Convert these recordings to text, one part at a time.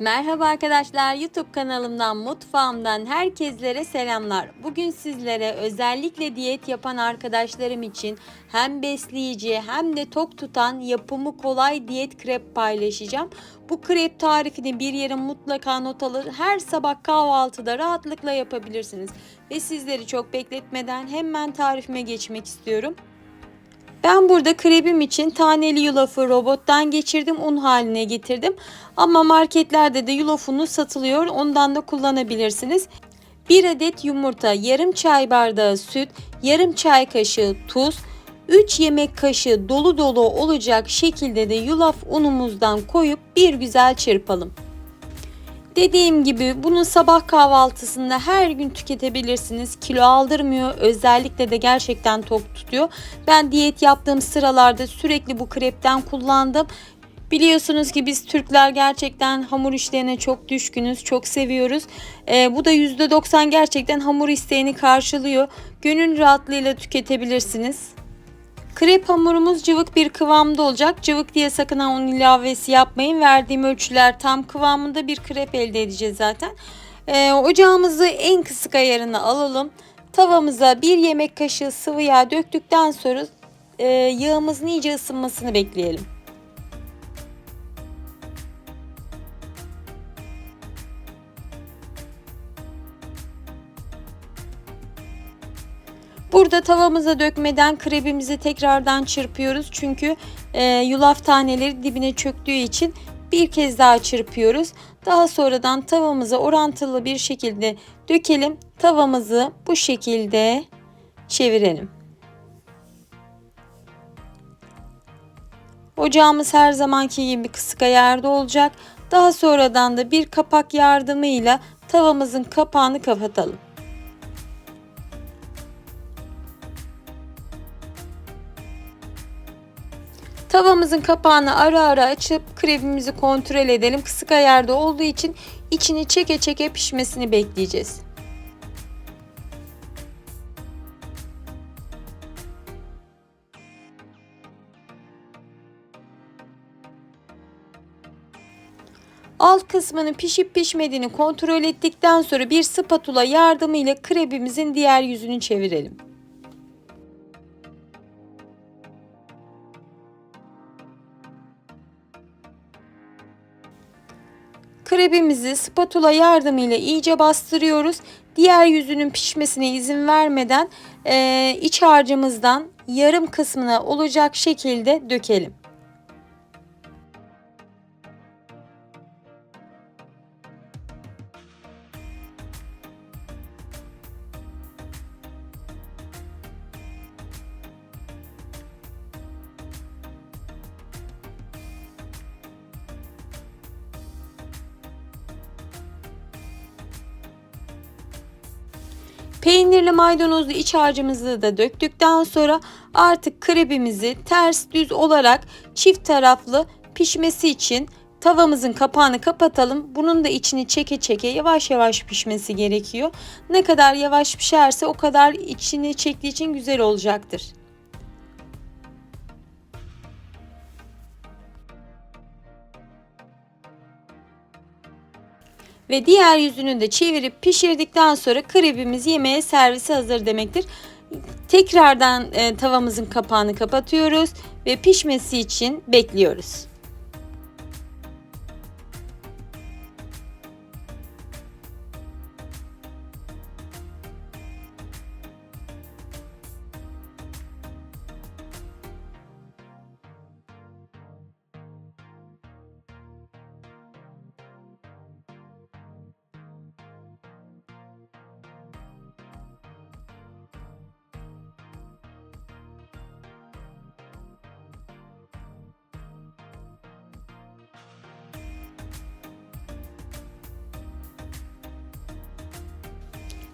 Merhaba arkadaşlar YouTube kanalımdan mutfağımdan herkeslere selamlar. Bugün sizlere özellikle diyet yapan arkadaşlarım için hem besleyici hem de tok tutan yapımı kolay diyet krep paylaşacağım. Bu krep tarifini bir yere mutlaka not alır. Her sabah kahvaltıda rahatlıkla yapabilirsiniz. Ve sizleri çok bekletmeden hemen tarifime geçmek istiyorum. Ben burada krebim için taneli yulafı robottan geçirdim un haline getirdim. Ama marketlerde de yulaf unu satılıyor ondan da kullanabilirsiniz. 1 adet yumurta, yarım çay bardağı süt, yarım çay kaşığı tuz, 3 yemek kaşığı dolu dolu olacak şekilde de yulaf unumuzdan koyup bir güzel çırpalım. Dediğim gibi bunu sabah kahvaltısında her gün tüketebilirsiniz. Kilo aldırmıyor. Özellikle de gerçekten tok tutuyor. Ben diyet yaptığım sıralarda sürekli bu krepten kullandım. Biliyorsunuz ki biz Türkler gerçekten hamur işlerine çok düşkünüz, çok seviyoruz. Ee, bu da %90 gerçekten hamur isteğini karşılıyor. Gönül rahatlığıyla tüketebilirsiniz. Krep hamurumuz cıvık bir kıvamda olacak. Cıvık diye sakın ha un ilavesi yapmayın. Verdiğim ölçüler tam kıvamında bir krep elde edeceğiz zaten. Ee, ocağımızı en kısık ayarına alalım. Tavamıza bir yemek kaşığı sıvı yağ döktükten sonra e, yağımızın iyice ısınmasını bekleyelim. Burada tavamıza dökmeden krebimizi tekrardan çırpıyoruz. Çünkü e, yulaf taneleri dibine çöktüğü için bir kez daha çırpıyoruz. Daha sonradan tavamıza orantılı bir şekilde dökelim. Tavamızı bu şekilde çevirelim. Ocağımız her zamanki gibi kısık ayarda olacak. Daha sonradan da bir kapak yardımıyla tavamızın kapağını kapatalım. Tavamızın kapağını ara ara açıp krebimizi kontrol edelim. Kısık ayarda olduğu için içini çeke çeke pişmesini bekleyeceğiz. Alt kısmının pişip pişmediğini kontrol ettikten sonra bir spatula yardımıyla krebimizin diğer yüzünü çevirelim. Krebimizi spatula yardımıyla iyice bastırıyoruz. Diğer yüzünün pişmesine izin vermeden e, iç harcımızdan yarım kısmına olacak şekilde dökelim. Peynirli maydanozlu iç harcımızı da döktükten sonra artık krebimizi ters düz olarak çift taraflı pişmesi için tavamızın kapağını kapatalım. Bunun da içini çeke çeke yavaş yavaş pişmesi gerekiyor. Ne kadar yavaş pişerse o kadar içini çektiği için güzel olacaktır. Ve diğer yüzünü de çevirip pişirdikten sonra krebimiz yemeğe servise hazır demektir. Tekrardan e, tavamızın kapağını kapatıyoruz ve pişmesi için bekliyoruz.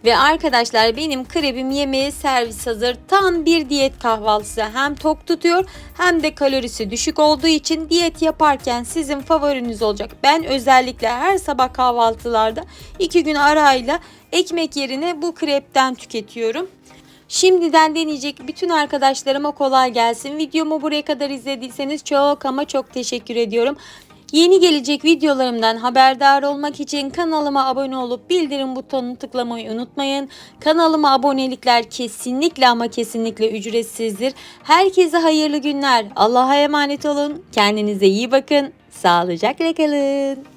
Ve arkadaşlar benim krebim yemeğe servis hazır. Tam bir diyet kahvaltısı. Hem tok tutuyor hem de kalorisi düşük olduğu için diyet yaparken sizin favoriniz olacak. Ben özellikle her sabah kahvaltılarda iki gün arayla ekmek yerine bu krepten tüketiyorum. Şimdiden deneyecek bütün arkadaşlarıma kolay gelsin. Videomu buraya kadar izlediyseniz çok ama çok teşekkür ediyorum. Yeni gelecek videolarımdan haberdar olmak için kanalıma abone olup bildirim butonunu tıklamayı unutmayın. Kanalıma abonelikler kesinlikle ama kesinlikle ücretsizdir. Herkese hayırlı günler. Allah'a emanet olun. Kendinize iyi bakın. Sağlıcakla kalın.